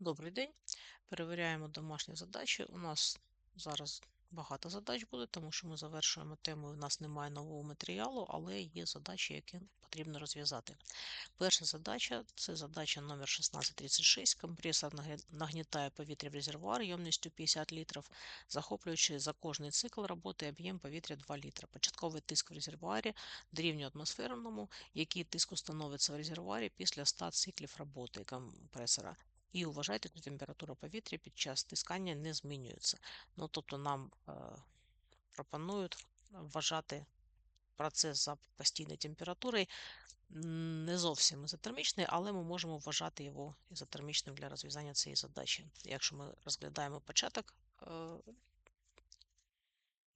Добрий день. Перевіряємо домашні задачі. У нас зараз багато задач буде, тому що ми завершуємо тему. У нас немає нового матеріалу, але є задачі, які потрібно розв'язати. Перша задача це задача номер 1636. Компресор нагнітає повітря в резервуар ємністю 50 літрів, захоплюючи за кожний цикл роботи об'єм повітря 2 літра. Початковий тиск в резервуарі дорівнює атмосферному, який тиск установиться в резервуарі після 100 циклів роботи компресора. І вважайте, що температура повітря під час стискання не змінюється. Ну, тобто нам е, пропонують вважати процес за постійною температурою не зовсім ізотермічний, але ми можемо вважати його ізотермічним для розв'язання цієї задачі. Якщо ми розглядаємо початок е,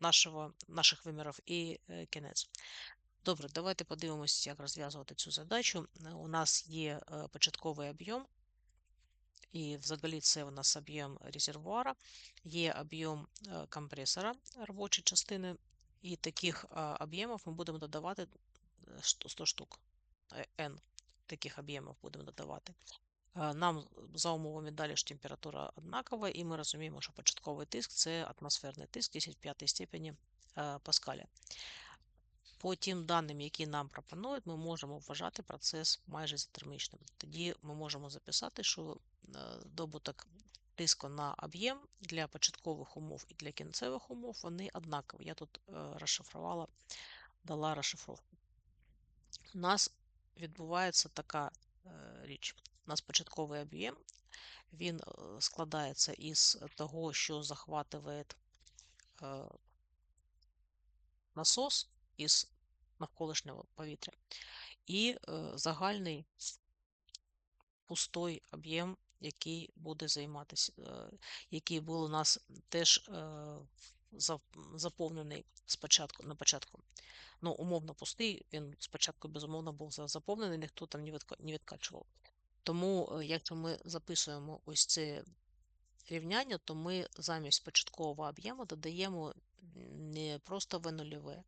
нашого, наших вимірів і е, кінець. Добре, давайте подивимося, як розв'язувати цю задачу. У нас є е, початковий об'єм і взагалі це у нас об'єм резервуара, є об'єм е, компресора робочої частини, і таких е, об'ємів ми будемо додавати е, 100 100 штук. е, N таких об'ємів будемо додавати. Е, Нам за умовами далі ж температура однакова, і ми розуміємо, що початковий тиск це атмосферний тиск 10 в п'ятій степені е, Паскаля. По тим даним, які нам пропонують, ми можемо вважати процес майже ізотермічним. Тоді ми можемо записати, що е, добуток тиску на об'єм для початкових умов і для кінцевих умов вони однакові. Я тут е, розшифрувала, дала розшифровку. У нас відбувається така е, річ. У нас початковий об'єм, він е, складається із того, що захватує е, насос із навколишнього повітря, і е, загальний пустой об'єм, який буде займатися, е, який був у нас теж е, заповнений спочатку на початку. Ну, умовно пустий, він спочатку безумовно був заповнений, ніхто там не відкачував. Тому, е, якщо ми записуємо ось це рівняння, то ми замість початкового об'єму додаємо не просто В0,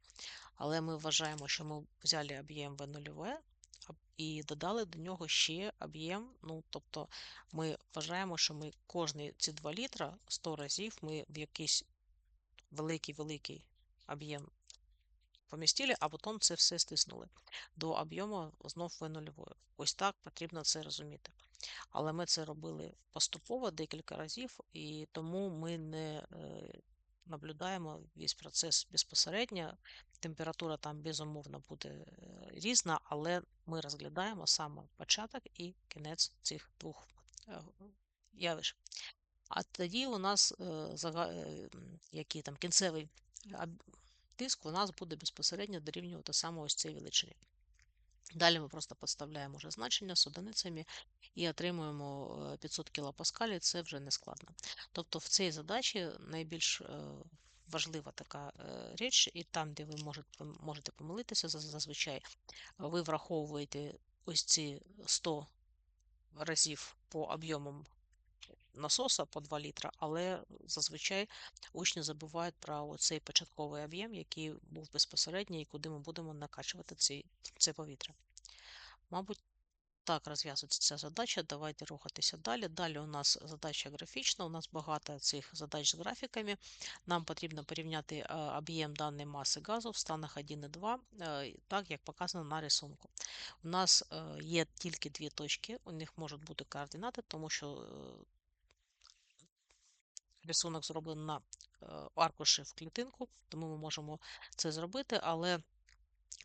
але ми вважаємо, що ми взяли об'єм В0 і додали до нього ще об'єм. Ну, тобто ми вважаємо, що ми кожні ці 2 літра 100 разів ми в якийсь великий-великий об'єм помістили, а потім це все стиснули до об'єму знов В0. Ось так потрібно це розуміти. Але ми це робили поступово декілька разів, і тому ми не е, наблюдаємо весь процес безпосередньо. Температура там безумовно буде е, різна, але ми розглядаємо саме початок і кінець цих двох е, явищ. А тоді у нас м, який там кінцевий тиск у нас буде безпосередньо дорівнювати саме ось цій величині. Далі ми просто підставляємо вже значення з одиницями і отримуємо е, 500 кПа, це вже не складно. Тобто в цій задачі найбільш е, важлива така е, річ, і там, де ви можете, помилитися, заз- зазвичай ви враховуєте ось ці 100 разів по об'ємам насоса по 2 літра, але зазвичай учні забувають про цей початковий об'єм, який був безпосередній, і куди ми будемо накачувати цей, це повітря. Мабуть, так розв'язується ця задача. Давайте рухатися далі. Далі у нас задача графічна, у нас багато цих задач з графіками. Нам потрібно порівняти е, об'єм даної маси газу в станах 1 і 2, е, так як показано на рисунку. У нас е, є тільки дві точки, у них можуть бути координати, тому що рисунок зроблений на е, аркуші в клітинку, тому ми можемо це зробити, але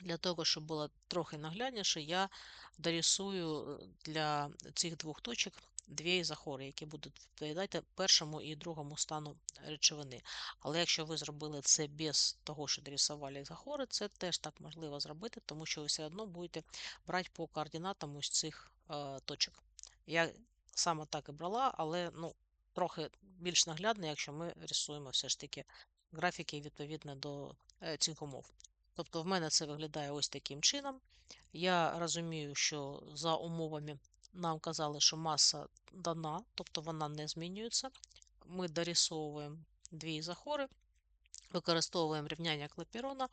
для того, щоб було трохи наглядніше, я дорисую е, для цих двох точок дві ізохори, які будуть відповідати першому і другому стану речовини. Але якщо ви зробили це без того, що дорисували ізохори, це теж так можливо зробити, тому що ви все одно будете брати по координатам ось цих е, точок. Я саме так і брала, але ну, трохи більш наглядно, якщо ми рисуємо все ж таки графіки відповідно до е, цих умов. Тобто в мене це виглядає ось таким чином. Я розумію, що за умовами нам казали, що маса дана, тобто вона не змінюється. Ми дорисовуємо дві ізохори, використовуємо рівняння Клапірона.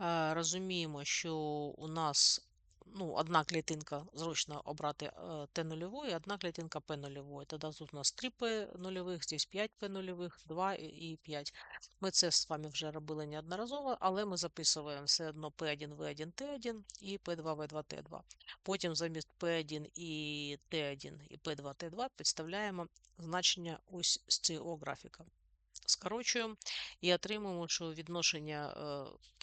Е, Розуміємо, що у нас ну, одна клітинка зручно обрати е, Т0 і одна клітинка П0. Тоді тут у нас 3 П нульових, здесь 5 П нульових, 2 і 5. Ми це з вами вже робили неодноразово, але ми записуємо все одно П1, В1, Т1 і П2, В2, Т2. Потім замість П1 і Т1 і П2, Т2 підставляємо значення ось з цього графіка скорочуємо і отримуємо, що відношення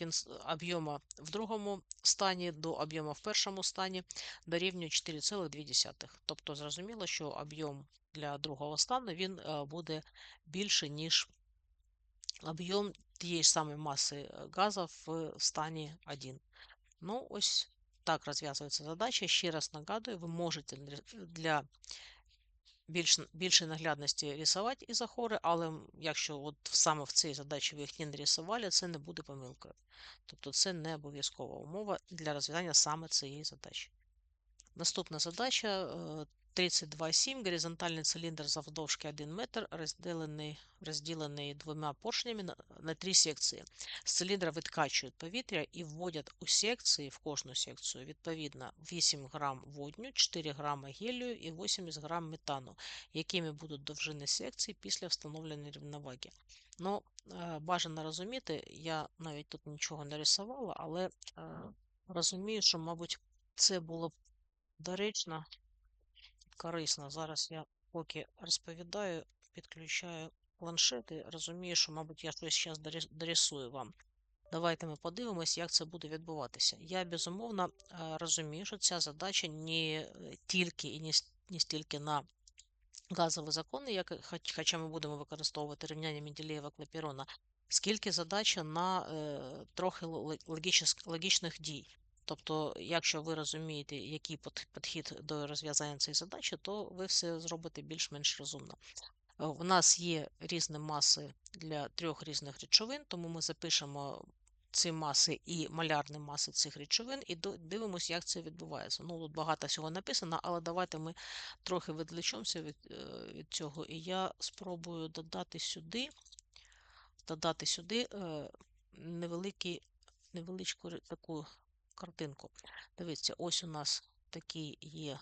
е, об'єму в другому стані до об'єму в першому стані дорівнює 4,2. Тобто, зрозуміло, що об'єм для другого стану він е, буде більше, ніж об'єм тієї ж самої маси е, газу в стані 1. Ну, ось так розв'язується задача. Ще раз нагадую, ви можете для більш, більше наглядності рисувати ізохори, але якщо от саме в цій задачі ви їх не нарисували, це не буде помилкою. Тобто це не обов'язкова умова для розв'язання саме цієї задачі. Наступна задача 32,7. Горизонтальний циліндр завдовжки 1 метр, розділений розділений двома поршнями на, на три секції. З циліндра відкачують повітря і вводять у секції, в кожну секцію, відповідно, 8 грам водню, 4 грама гелію і 80 грам метану, якими будуть довжини секції після встановлення рівноваги. Ну, е, Бажано розуміти, я навіть тут нічого не рисувала, але е, розумію, що, мабуть, це було б доречно корисно. Зараз я поки розповідаю, підключаю планшет і розумію, що, мабуть, я щось зараз дорисую вам. Давайте ми подивимось, як це буде відбуватися. Я безумовно розумію, що ця задача не тільки і не стільки на газові закони, як, хоча ми будемо використовувати рівняння Менделєєва клапірона, скільки задача на е, трохи логічних дій. Тобто, якщо ви розумієте, який підхід до розв'язання цієї задачі, то ви все зробите більш-менш розумно. У нас є різні маси для трьох різних речовин, тому ми запишемо ці маси і малярні маси цих речовин, і дивимося, як це відбувається. Ну, Тут багато всього написано, але давайте ми трохи відлічимося від, е, від цього. І я спробую додати сюди додати сюди е, невеликий, невеличку таку картинку. Дивіться, ось у нас такий є.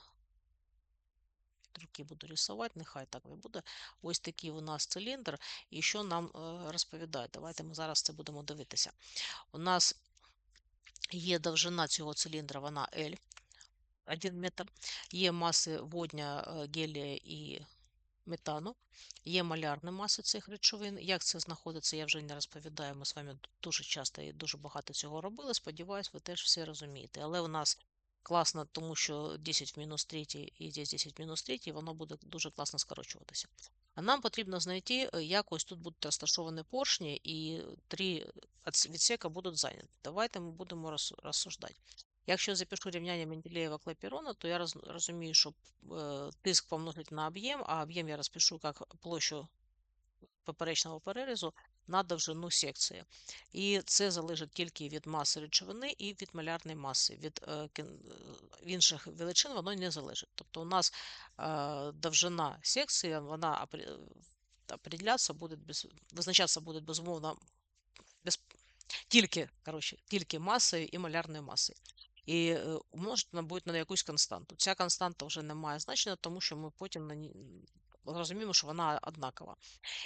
Трохи буду рисувати, нехай так не буде. Ось такий у нас циліндр. І що нам е, розповідають? Давайте ми зараз це будемо дивитися. У нас є довжина цього циліндра, вона L, 1 метр. Є маси водня, е, гелія і метану, є малярні маси цих речовин. Як це знаходиться, я вже не розповідаю. Ми з вами дуже часто і дуже багато цього робили. Сподіваюсь, ви теж все розумієте. Але у нас класно, тому що 10 в мінус 3 і здесь 10 в мінус 3, воно буде дуже класно скорочуватися. А нам потрібно знайти, е, як ось тут будуть розташовані поршні, і три відсека будуть зайняті. Давайте ми будемо розсуждати. Якщо я запишу рівняння Менделєєва клапірона, то я розумію, що е, тиск помножить на об'єм, а об'єм я розпишу як площу поперечного перерізу на довжину секції. І це залежить тільки від маси речовини і від малярної маси. Від е, е, інших величин воно не залежить. Тобто у нас довжина секції, вона определятися буде без, визначатися буде безумовно без, тільки коротше, тільки масою і малярною масою і е, умножити буде на якусь константу. Ця константа вже не має значення, тому що ми потім на розуміємо, що вона однакова.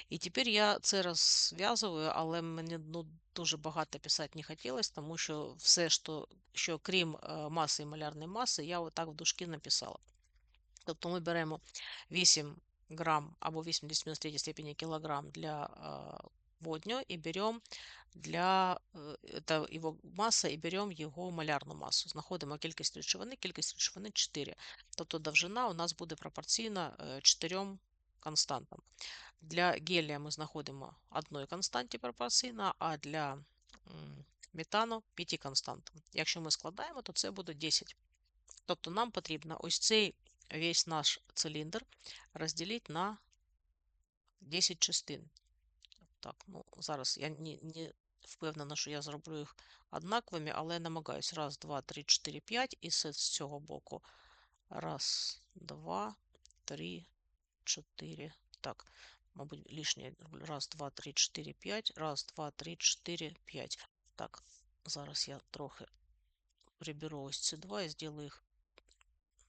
І тепер я це розв'язую, але мені ну, дуже багато писати не хотілося, тому що все, що, що крім е, маси і малярної маси, я отак в дужки написала. Тобто ми беремо 8 грам або 80 степені кілограм для е, водню і беремо для это э, его маса і беремо його малярну масу. Знаходимо кількість речовини, кількість речовини 4. Тобто довжина у нас буде пропорційна 4 э, константам. Для гелія ми знаходимо одної константі пропорційна, а для метану 5 константам. Якщо ми складаємо, то це буде 10. Тобто нам потрібно ось цей весь наш циліндр розділити на 10 частин. Так, ну зараз я не, не впевнена, що я зроблю їх однаковими, але я намагаюся. Раз, два, три, чотири, п'ять. І з цього боку. Раз, два, три, чотири. Так, мабуть, лишнє. Раз, два, три, чотири, п'ять. Раз, два, три, чотири, п'ять. Так, зараз я трохи приберу ось ці два і зроблю їх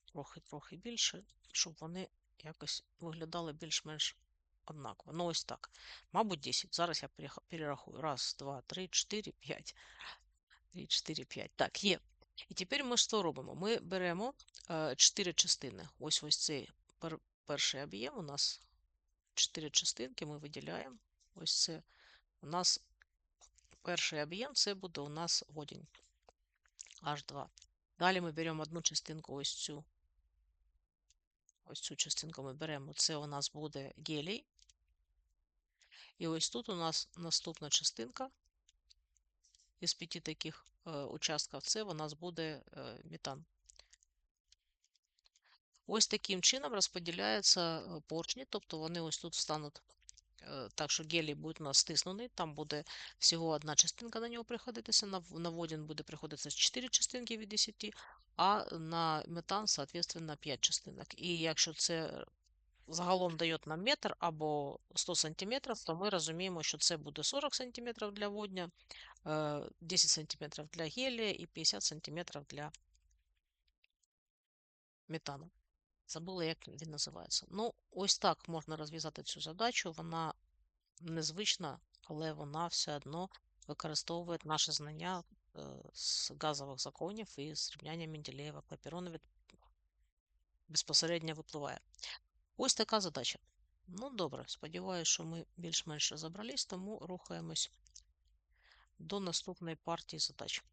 трохи-трохи більше, щоб вони якось виглядали більш-менш однаково. Ну, ось так. Мабуть, 10. Зараз я перерахую. Раз, два, три, чотири, п'ять. Три, чотири, п'ять. Так, є. І тепер ми що робимо? Ми беремо е, чотири частини. Ось ось цей пер- перший об'єм у нас чотири частинки ми виділяємо. Ось це у нас перший об'єм, це буде у нас водень. H2. Далі ми беремо одну частинку, ось цю. Ось цю частинку ми беремо. Це у нас буде гелій. І ось тут у нас наступна частинка із п'яти таких е, участків. Це у нас буде е, метан. Ось таким чином розподіляються е, поршні, тобто вони ось тут встануть так, що гелій буде у нас стиснений, там буде всього одна частинка на нього приходитися, на водін буде приходитися 4 частинки від 10, а на метан, соответственно, 5 частинок. І якщо це загалом дає нам метр або 100 см, то ми розуміємо, що це буде 40 см для водня, е, 10 см для гелія і 50 см для метану. Забула, як він називається. Ну, ось так можна розв'язати цю задачу. Вона незвична, але вона все одно використовує наше знання е, з газових законів і з рівняння Менделєєва Клапейрона від безпосередньо випливає. Ось така задача. Ну, добре, сподіваюся, що ми більш-менш розібрались, тому рухаємось до наступної партії задач.